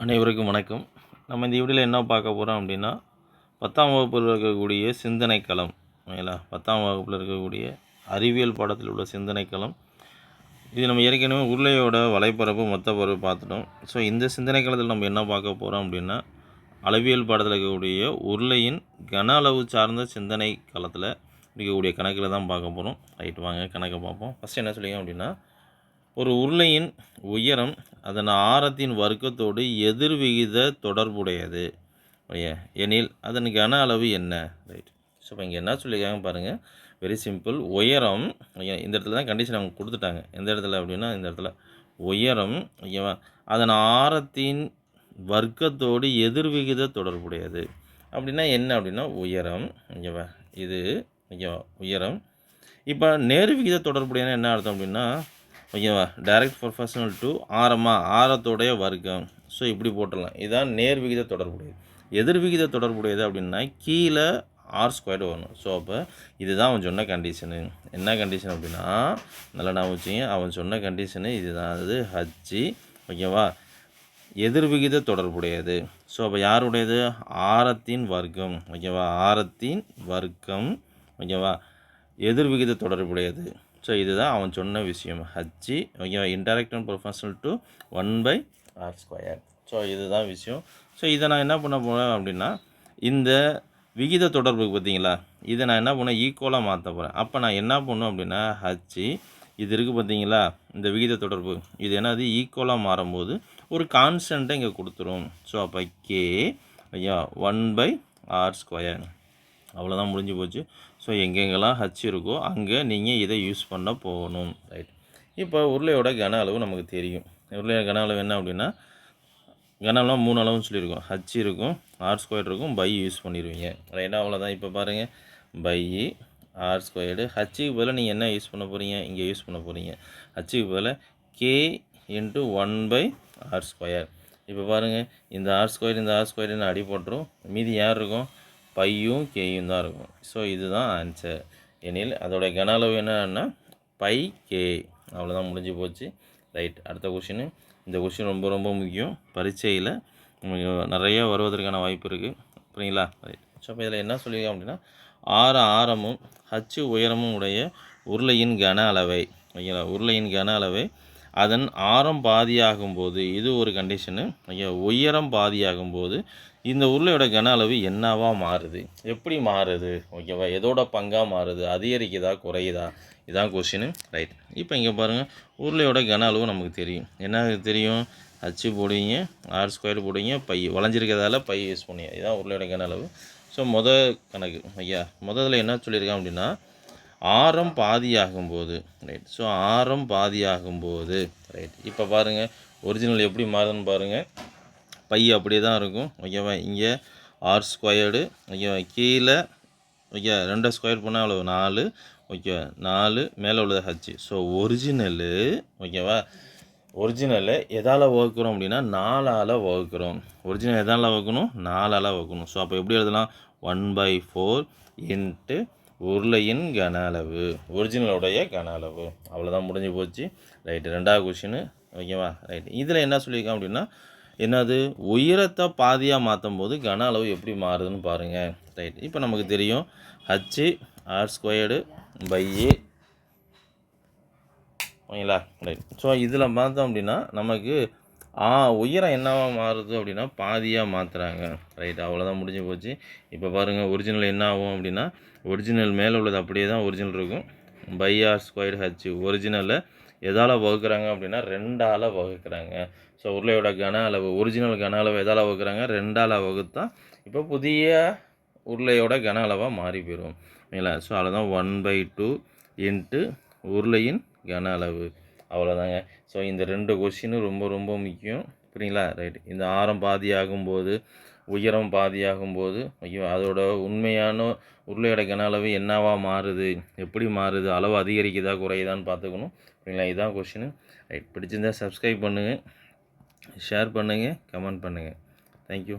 அனைவருக்கும் வணக்கம். நம்ம இந்த வீடியோவில் என்ன பார்க்க போகிறோம் அப்படின்னா பத்தாம் வகுப்பில் இருக்கக்கூடிய சிந்தனை களம் ஓகேங்களா பத்தாம் வகுப்பில் இருக்கக்கூடிய அறிவியல் பாடத்தில் உள்ள சிந்தனை களம் இது நம்ம ஏற்கனவே உருளையோட வலைப்பரப்பு மொத்த பரப்பு பார்த்துட்டோம். ஸோ இந்த சிந்தனை களத்தில் நம்ம என்ன பார்க்க போகிறோம் அப்படின்னா அளவியல் பாடத்தில் இருக்கக்கூடிய உருளையின் கன அளவு சார்ந்த சிந்தனை களத்தில் இருக்கக்கூடிய கணக்கில் தான் பார்க்க போகிறோம் ரைட் வாங்க கணக்கை பார்ப்போம். ஃபஸ்ட் என்ன சொல்லிங்க அப்படின்னா ஒரு உருளையின் உயரம் அதன் ஆரத்தின் வர்க்கத்தோடு எதிர்விகித தொடர்புடையது. எனில் அதன் கன அளவு என்ன? ரைட் ஸோ இப்போ இங்கே என்ன சொல்லியிருக்காங்க பாருங்கள் வெரி சிம்பிள் உயரம் இந்த இடத்துல தான் கண்டிஷன் அவங்க கொடுத்துட்டாங்க. எந்த இடத்துல அப்படின்னா இந்த இடத்துல. உயரம் ஓகேவா அதன் ஆரத்தின் வர்க்கத்தோடு எதிர்விகித தொடர்புடையது. அப்படின்னா என்ன அப்படின்னா உயரம் ஓகேவா இது ஓகேவா உயரம். இப்போ நேர்விகித தொடர்புடையனா என்ன அர்த்தம் அப்படின்னா ஓகேவா? டைரக்ட் ப்ரொஃபஷனல் டு ஆரமா ஆரத்தோடைய வர்க்கம். ஸோ இப்படி போட்டுடலாம். இதுதான் நேர்விகித தொடர்புடையது. எதிர்விகித தொடர்புடையது அப்படின்னா கீழே ஆர் ஸ்கொயர்டு வரணும் ஸோ அப்போ இதுதான் அவன் சொன்ன கண்டிஷனு என்ன கண்டிஷன் அப்படின்னா நல்லா நான் வச்சுங்க. அவன் சொன்ன கண்டிஷனு இதுதான். அது ஹச்சி ஓகேவா? எதிர் விகித தொடர்புடையது. ஸோ அப்போ யாருடையது? ஆரத்தின் வர்க்கம். ஓகேவா? ஆரத்தின் வர்க்கம் ஓகேவா? எதிர் விகித தொடர்புடையது. ஸோ இதுதான் அவன் சொன்ன விஷயம். ஹஜ்ஜி ஓகேவா indirect and proportional to one by R square so இதுதான் விஷயம். ஸோ இதை நான் என்ன பண்ண போகிறேன் அப்படின்னா இந்த விகித தொடர்பு பார்த்தீங்களா? இதை நான் என்ன பண்ணேன்? ஈக்குவலாக மாற்ற போகிறேன் அப்போ நான் என்ன பண்ணும் அப்படின்னா ஹச்சி இது இருக்குது பார்த்தீங்களா? இந்த விகித தொடர்பு. இது என்னது? ஈக்குவலாக மாறும்போது ஒரு கான்ஸ்டண்ட்டை இங்கே கொடுத்துரும். ஸோ அப்போ கே ஐயா ஒன் பை ஆர் ஸ்கொயர் அவ்வளோதான் முடிஞ்சு போச்சு. ஸோ எங்கெங்கெல்லாம் ஹச் இருக்கோ அங்கே நீங்கள் இதை யூஸ் பண்ண போகணும். ரைட் இப்போ உருளையோட கன அளவு நமக்கு தெரியும். உருளையோட கன அளவு என்ன அப்படின்னா கன அளவு மூணு அளவுன்னு சொல்லியிருக்கோம். ஹச் இருக்கும் ஆர் ஸ்கொயர் இருக்கும் பை யூஸ் பண்ணிடுவீங்க. ரைட்டாக அவ்வளோதான் இப்போ பாருங்கள் பை ஆர் ஸ்கொயர்டு ஹச்சுக்கு பதிலாக நீங்கள் என்ன யூஸ் பண்ண போகிறீங்க இங்கே யூஸ் பண்ண போகிறீங்க ஹச்சுக்கு பதிலாக K into one by R square இப்போ பாருங்கள் இந்த ஆர் ஸ்கொயர் இந்த ஆர் ஸ்கொயர்னு அடி போட்டுரும்? மீதி யார் இருக்கும்? பையும் கேயும் தான் இருக்கும். ஸோ இதுதான் ஆன்சர் எனில் அதோடைய கன அளவு என்னன்னா பை கே. அவ்வளோதான் முடிஞ்சு போச்சு. ரைட் அடுத்த கொஷின் இந்த கொஷின் ரொம்ப ரொம்ப முக்கியம். பரீட்சையில் நிறைய வருவதற்கான வாய்ப்பு இருக்குது புரியுங்களா? ரைட் ஸோ இப்போ இதில் என்ன சொல்லியிருக்கோம் அப்படின்னா ஆறு ஆரமும் ஹச்சு உயரமும் உடைய உருளையின் கன அளவை. ஓகேங்களா? உருளையின் கன அளவை அதன் ஆரம் பாதியாகும் போது இது ஒரு கண்டிஷனு ஐயா உயரம் பாதியாகும் போது இந்த உருளையோட கன அளவு என்னவாக மாறுது? எப்படி மாறுது? ஓகேவா? எதோட பங்காக மாறுது? அதிகரிக்குதா? குறையுதா? இதான் கொஷினு ரைட் இப்போ இங்கே பாருங்கள் உருளையோட கன அளவு நமக்கு தெரியும். என்ன தெரியும்? அச்சு போடுவீங்க ஆர் ஸ்கொயர் போடுவீங்க பை வளைஞ்சிருக்கிறதால பை யூஸ் பண்ணுவீங்க இதுதான் உருளையோட கன அளவு. ஸோ மொதல் கணக்கு. ஐயா முதல்ல என்ன சொல்லியிருக்கான் அப்படின்னா ஆரம் பாதியாகும்போது ரைட் ஸோ ஆரம் பாதியாகும்போது ரைட் இப்போ பாருங்கள் ஒரிஜினல் எப்படி மாறுதுன்னு பாருங்கள் பை அப்படியே தான் இருக்கும். ஓகேவா? இங்கே ஆர் ஸ்கொயர்டு ஓகேவா? கீழே ஓகே ரெண்டு ஸ்கொயர் பண்ணால் அவ்வளோ நாலு. ஓகே நாலு மேலே உள்ளது ஹச்சு ஸோ ஒரிஜினலு ஓகேவா? ஒரிஜினலை எதால் வகுக்கிறோம் அப்படின்னா நாலால் வகுக்கிறோம். ஒரிஜினல் எதால் வகுக்கணும்? நாலால் வகுக்கணும். ஸோ அப்போ எப்படி எழுதலாம்? ஒன் பை ஃபோர் இன்ட்டு உருளையின் கன அளவு. ஒரிஜினலுடைய கன அளவு. அவ்வளோதான் முடிஞ்சு போச்சு. ரைட்டு ரெண்டாவது கொஷின்னு ஓகேவா ரைட் இதில் என்ன சொல்லியிருக்கோம் அப்படின்னா என்னது? உயரத்தை பாதியாக மாற்றும் போது கன அளவு எப்படி மாறுதுன்னு பாருங்கள் ரைட் இப்போ நமக்கு தெரியும். H R squared by A ஓகேங்களா ரைட் ஸோ இதில் பார்த்தோம் அப்படின்னா நமக்கு ஆ உயரம் என்னவாக மாறுது அப்படின்னா பாதியாக மாற்றுறாங்க ரைட் அவ்வளோதான் முடிஞ்சு போச்சு. இப்போ பாருங்கள் ஒரிஜினல் என்ன ஆகும் அப்படின்னா ஒரிஜினல் மேலே உள்ளது அப்படியே தான் ஒரிஜினல் இருக்கும். பை ஆர் ஸ்கொயர் ஹச் ஒரிஜினலில் எதால் வகுக்கிறாங்க அப்படின்னா ரெண்டால் வகுக்கிறாங்க. ஸோ உருளையோட கன அளவு ஒரிஜினல் கன அளவு எதால் வகுக்கிறாங்க? ரெண்டால் வகுத்தா இப்போ புதிய உருளையோட கன அளவாக மாறி போயிடும் இல்லை ஸோ அவ்வளோதான் ஒன் பை டூ இன்ட்டு உருளையின் கன அளவு. அவ்வளோதாங்க ஸோ இந்த ரெண்டு கொஷினும் ரொம்ப ரொம்ப முக்கியம். புரியுங்களா? ரைட் இந்த ஆரம் பாதியாகும்போது உயரம் பாதியாகும்போது ஐயோ அதோட உண்மையான உருளையோட கன அளவு என்னவா மாறுது? எப்படி மாறுது? அளவு அதிகரிக்குதா குறையுதான்னு பார்த்துக்கணும். புரியுங்களா? இதுதான் கொஷினு ரைட் பிடிச்சிருந்தா சப்ஸ்கிரைப் பண்ணுங்கள் ஷேர் பண்ணுங்கள் கமெண்ட் பண்ணுங்கள் தேங்க்யூ